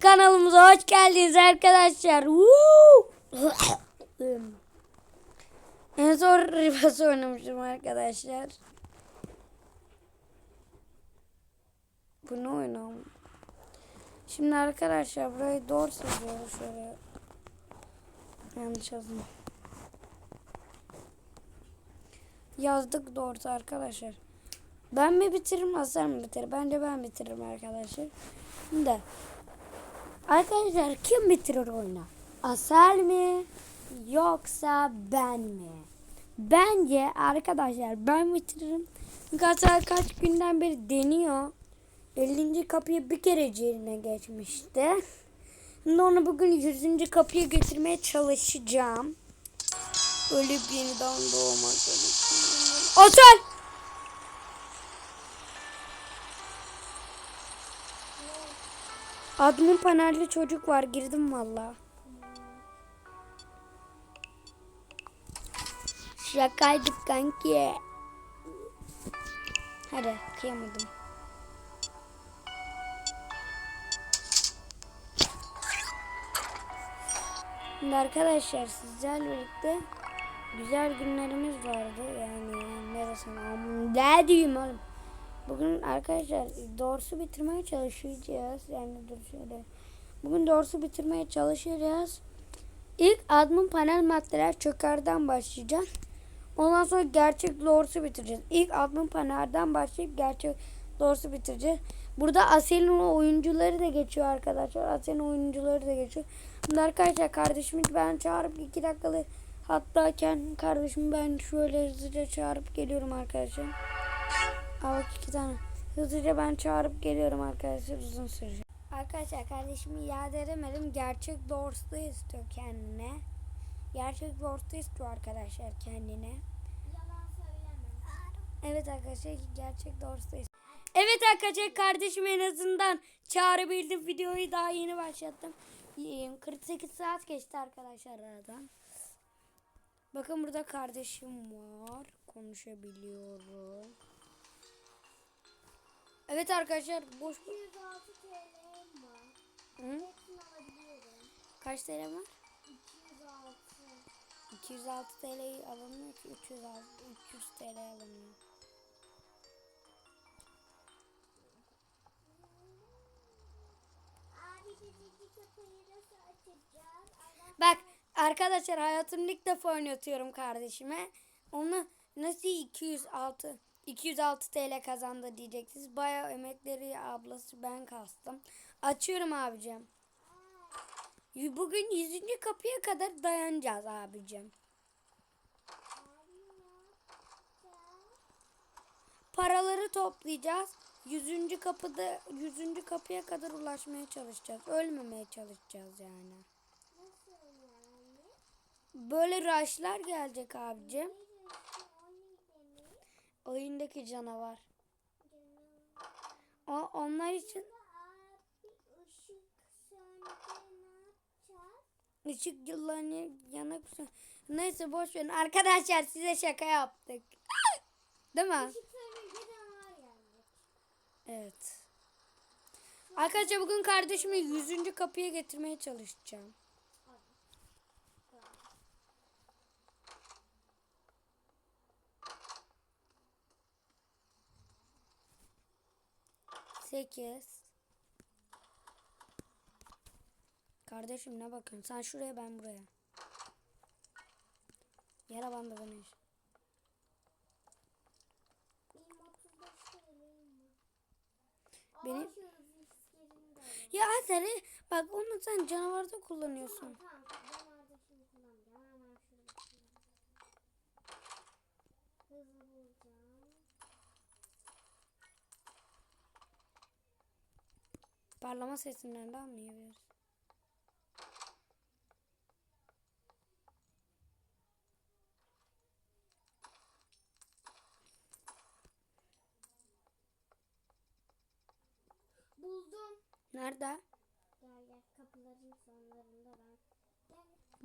Kanalımıza hoş geldiniz arkadaşlar. En son Rivas oynamıştım arkadaşlar. Bu ne oynam? Şimdi arkadaşlar burayı doğru seziyoruz şöyle. Yanlış yazdım. Yazdık doğrusu arkadaşlar. Ben mi bitiririm Hasan mı bitirir? Bence ben bitiririm arkadaşlar. Şimdi arkadaşlar kim bitirir oyunu? Asel mi yoksa ben mi? Bence arkadaşlar ben bitiririm. Çünkü kaç günden beri deniyor. 50. kapıyı bir kereciğine geçmişti. Şimdi onu bugün 100. kapıya getirmeye çalışacağım. Ölüp yeniden doğmak Asel! Admin panelli çocuk var girdim valla. Şakaydık kanki. Hadi kıyamadım. Şimdi arkadaşlar sizlerle birlikte güzel günlerimiz vardı. Yani neresi ne diyeyim oğlum. Bugün arkadaşlar doğrusu bitirmeye çalışacağız. Yani dur şöyle. Bugün doğrusu bitirmeye çalışacağız. İlk admin panel maddeler çökerden başlayacağız. Ondan sonra gerçek doğrusu bitireceğiz. İlk admin panelden başlayıp gerçek doğrusu bitireceğiz. Burada Asel'in oyuncuları da geçiyor arkadaşlar. Asel'in oyuncuları da geçiyor. Şimdi arkadaşlar kardeşimi ben çağırıp iki dakikalık hattayken kardeşimi ben şöyle hızlıca çağırıp geliyorum arkadaşlar. Aa bak iki tane. Hızlıca ben çağırıp geliyorum arkadaşlar uzun sürecek. Arkadaşlar kardeşimi iade edemedim. Gerçek doğrusu istiyor kendine. Gerçek doğrusu istiyor arkadaşlar kendine. Evet arkadaşlar gerçek doğrusu istiyor. Evet arkadaşlar kardeşim en azından çağırabildim. Videoyu daha yeni başlattım. Ee, 48 saat geçti arkadaşlar aradan. Bakın burada kardeşim var. Konuşabiliyorum. Evet arkadaşlar boş 206 TL'm var. Hı? Hepsini alabiliyorum. Kaç TL var? 206. 206 TL'yi alınmıyor ki 306 300 TL? Allah Bak arkadaşlar hayatımda ilk defa oynatıyorum kardeşime. Onu nasıl 206 206 TL kazandı diyeceksiniz. Bayağı emekleri ablası ben kastım. Açıyorum abicim. Bugün 100. kapıya kadar dayanacağız abicim. Paraları toplayacağız. 100. kapıda 100. kapıya kadar ulaşmaya çalışacağız. Ölmemeye çalışacağız yani. Böyle rushlar gelecek abicim. Neresi o ne demek? Oyundaki canavar. O onlar için ışık yıllarını yanak Neyse boş verin. Arkadaşlar size şaka yaptık. Değil mi? Işık. Evet. Arkadaşlar bugün kardeşimi 100. kapıya getirmeye çalışacağım. Sekiz. Kardeşim ne bakıyorsun? Sen şuraya ben buraya. Yara bandı bana iş. Benim 35 TL'm var. Benim- Aa, şu hızlı iskerini de alalım. Ya Aseli bak onu sen canavarda kullanıyorsun. Tamam tamam. Parlama sesinden de anlayabiliriz. Buldum. Nerede? Gel gel kapıların sonlarında ben. Gel.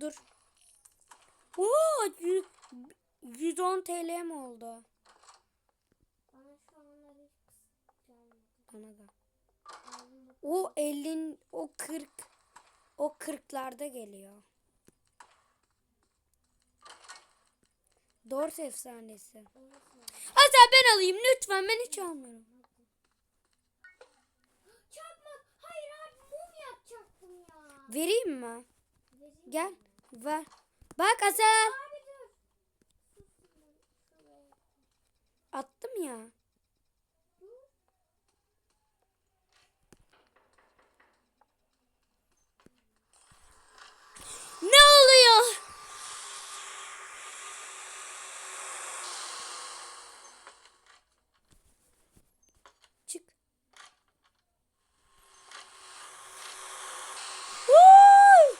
Dur. Oo, yü- 110 TL mi oldu? Bana şu anlar hiç gelmedi. Bana da. O 50 o O 40 o 40'larda geliyor. Dors efsanesi. Hatta ben alayım lütfen ben hiç almıyorum. Çakmak. Hayır abi mum yapacaktım ya. Vereyim mi? Vereyim. Gel ver. Bak Asel. Attım ya. Ne oluyor? Çık. Woo!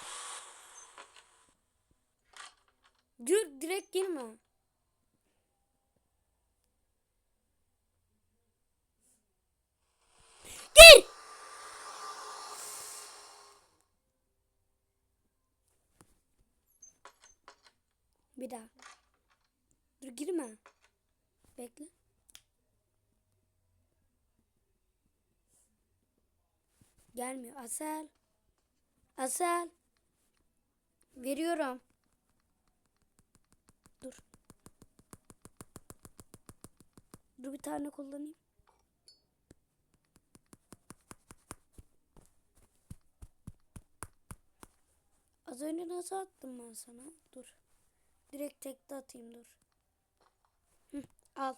Dur direkt girme. Gir. Bir daha. Dur girme. Bekle. Gelmiyor. Asel. Asel. Veriyorum. Dur. Dur bir tane kullanayım. Az önce nasıl attım ben sana? Dur. Direkt tekte atayım dur. Hı, al.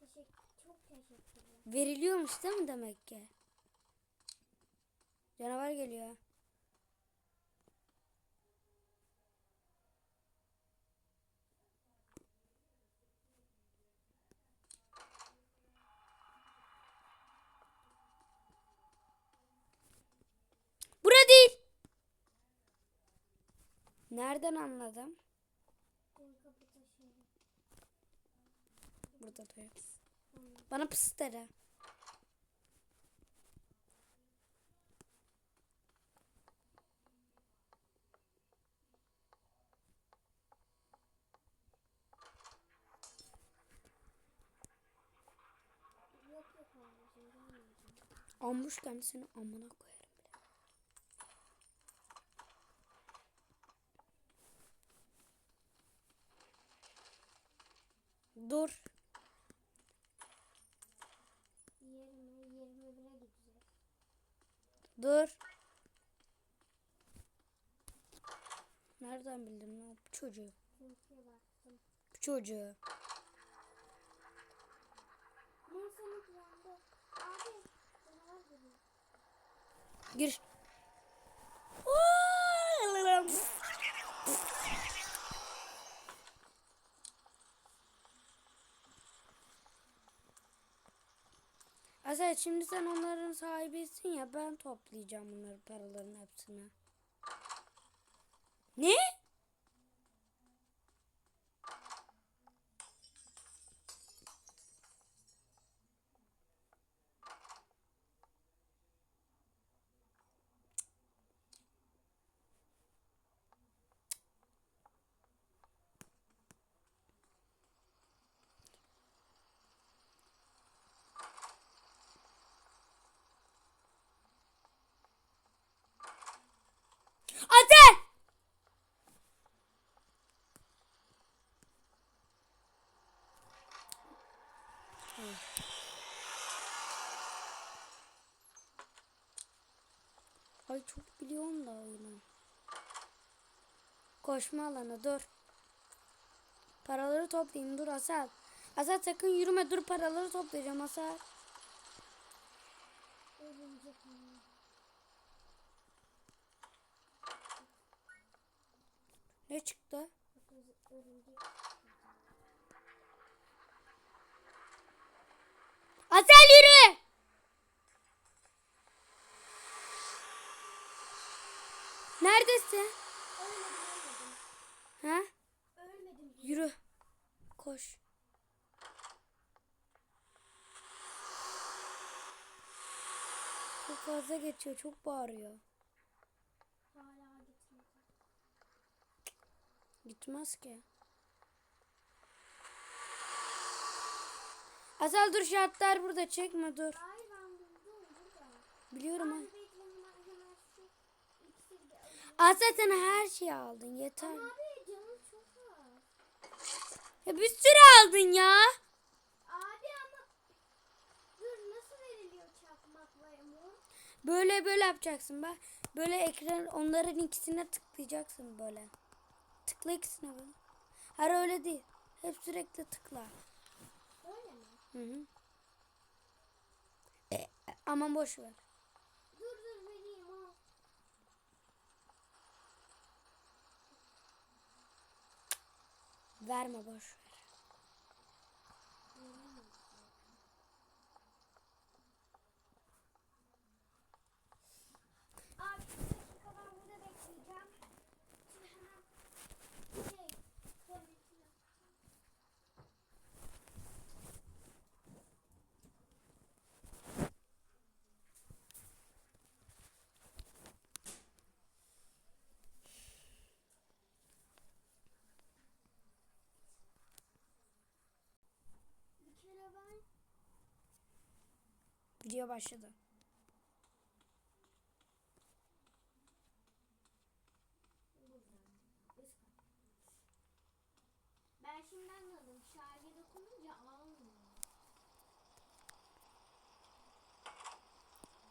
Teşekkür, çok teşekkürler. Veriliyormuş değil mi demek ki? Canavar geliyor. Bura değil. Nereden anladım? Ben kapı taşıyorum. Burada da yok. Bana pıs dere. Ambuş kendisini amına koyarım. Dur. Dur. Nereden bildin lan bu çocuğu? Bu çocuğu. Gir. Asel şimdi sen onların sahibisin ya ben toplayacağım bunların paraların hepsini. Ne? Asel! Ay çok biliyorum da oyunu. Koşma alanı dur. Paraları toplayayım dur Asel. Asel sakın yürüme dur paraları toplayacağım mi? Ne çıktı? Asel yürü! Neredesin? Ölmedim ölmedim. Ha? Ölmedim. Yürü. Koş. Çok fazla geçiyor. Çok bağırıyor. Hala gitmedi. Gitmez ki. Asal dur şartlar burada. Çekme dur. Hayır ben buldum burada. Biliyorum ha. Abi bekle hemen, hemen şu Asa sen her şeyi aldın yeter. Abi canım çok az. Ya bir sürü aldın ya. Abi ama dur nasıl veriliyor çakmakla? Böyle böyle yapacaksın bak. Böyle ekran onların ikisine tıklayacaksın böyle. Tıkla ikisine böyle. Hayır öyle değil. Hep sürekli tıkla. Öyle mi? Hı hı. E, aman boş ver. Dur dur vereyim al. Verme boş ver. Abi bir dakika ben burada bekleyeceğim. Şimdi hemen şey tuvaletine. Bir kere ben Video başladı. Ben şimdi anladım. Şarja dokununca almıyor.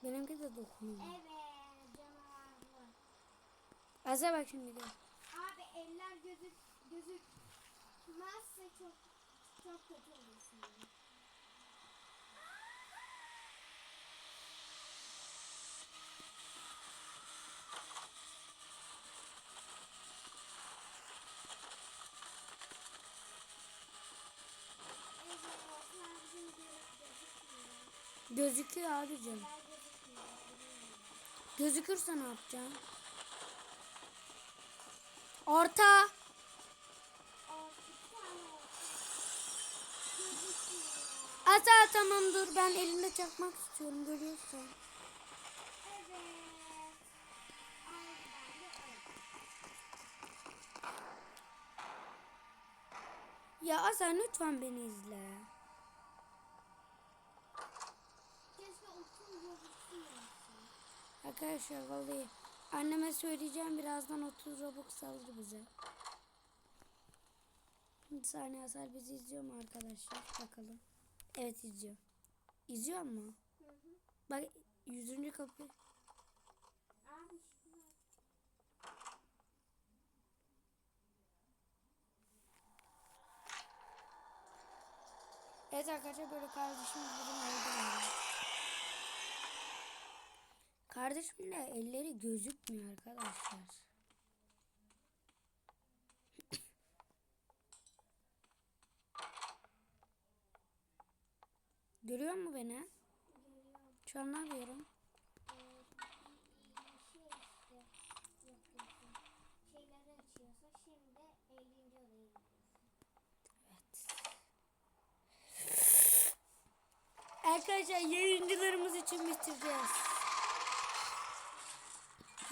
Benimki de dokunuyor. Evet canavarlı. Asa bak şimdi gel. Abi eller gözük gözükmezse çok çok kötü olursun. Evet, sadece gözükmüyor. Gözüküyor abicim. Gözükürse ne yapacaksın? Orta. Asa tamam dur ben elinde çakmak istiyorum görüyorsun. Ya Asa lütfen beni izle. Arkadaşlar vallahi anneme söyleyeceğim birazdan 30 Robux alır bize. Bir saniye Asar bizi izliyor mu arkadaşlar? Bakalım. Evet izliyor. İzliyor mu? Hı hı. Bak 100. kapı. Abi Evet arkadaşlar böyle kardeşimiz bizim evde var. Kardeşimin de elleri gözükmüyor arkadaşlar. Görüyor mu beni? Şu an ne yapıyorum? Bir işte yapıyorsun. Şeyleri açıyorsun. Şimdi 50. odaya gidiyorsun. Arkadaşlar yayıncılarımız için bitireceğiz.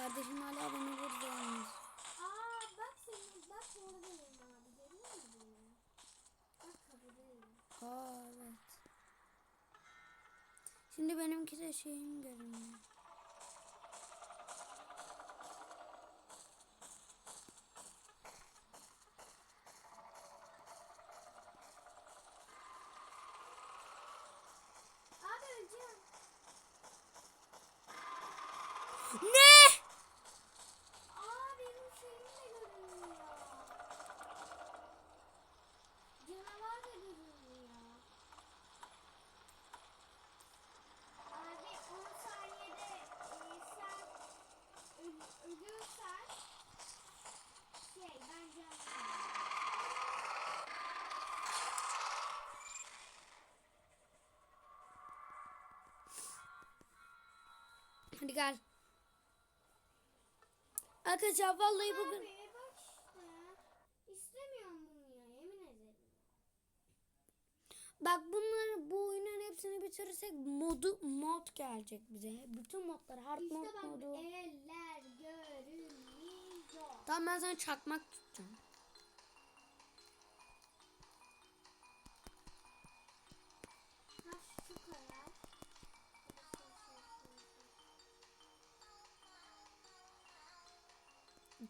Kardeşim hala beni vurdu yalnız. Aa bak senin bak oradayım abi. Görüyor musun? Bak kapıdayım. Aa evet. Şimdi benimki de şeyim görünüyor. Abi öleceğim. Ne? Aa benim şeyim de görünmüyor. Canavar da görünmüyor. Abi 10 saniyede e, sen öl- ölürsen şey ben canlıyım. Hadi gel. Arkadaşlar vallahi bugün Abi bak işte. İstemiyorum bunu ya yemin ederim. bak bunları bu oyunun hepsini bitirirsek modu mod gelecek bize. Bütün modlar hard mod İşte bak modu. eller görünmüyor. Tamam ben sana çakmak tutacağım.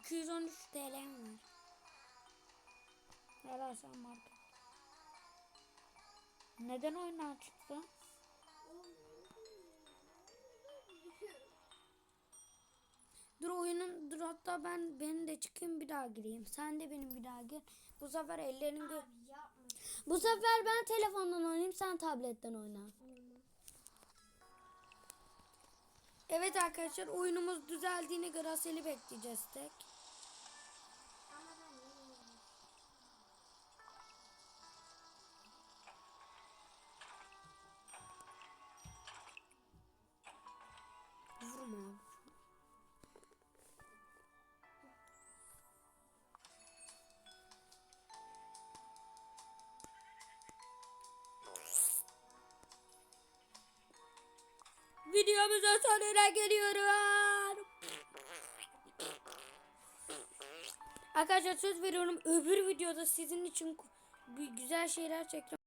213 TL'm var. Helal sen marka. Neden oyundan çıktın? Dur oyunun dur hatta ben benim de çıkayım bir daha gireyim. Sen de benim bir daha gir. Bu sefer ellerini gö- Abi. Bu sefer ben telefondan oynayayım sen tabletten oyna. Evet arkadaşlar oyunumuz düzeldiğine göre Asel'i bekleyeceğiz tek. Videomuzun sonuna geliyorum. Arkadaşlar söz veriyorum öbür videoda sizin için güzel şeyler çekeceğim.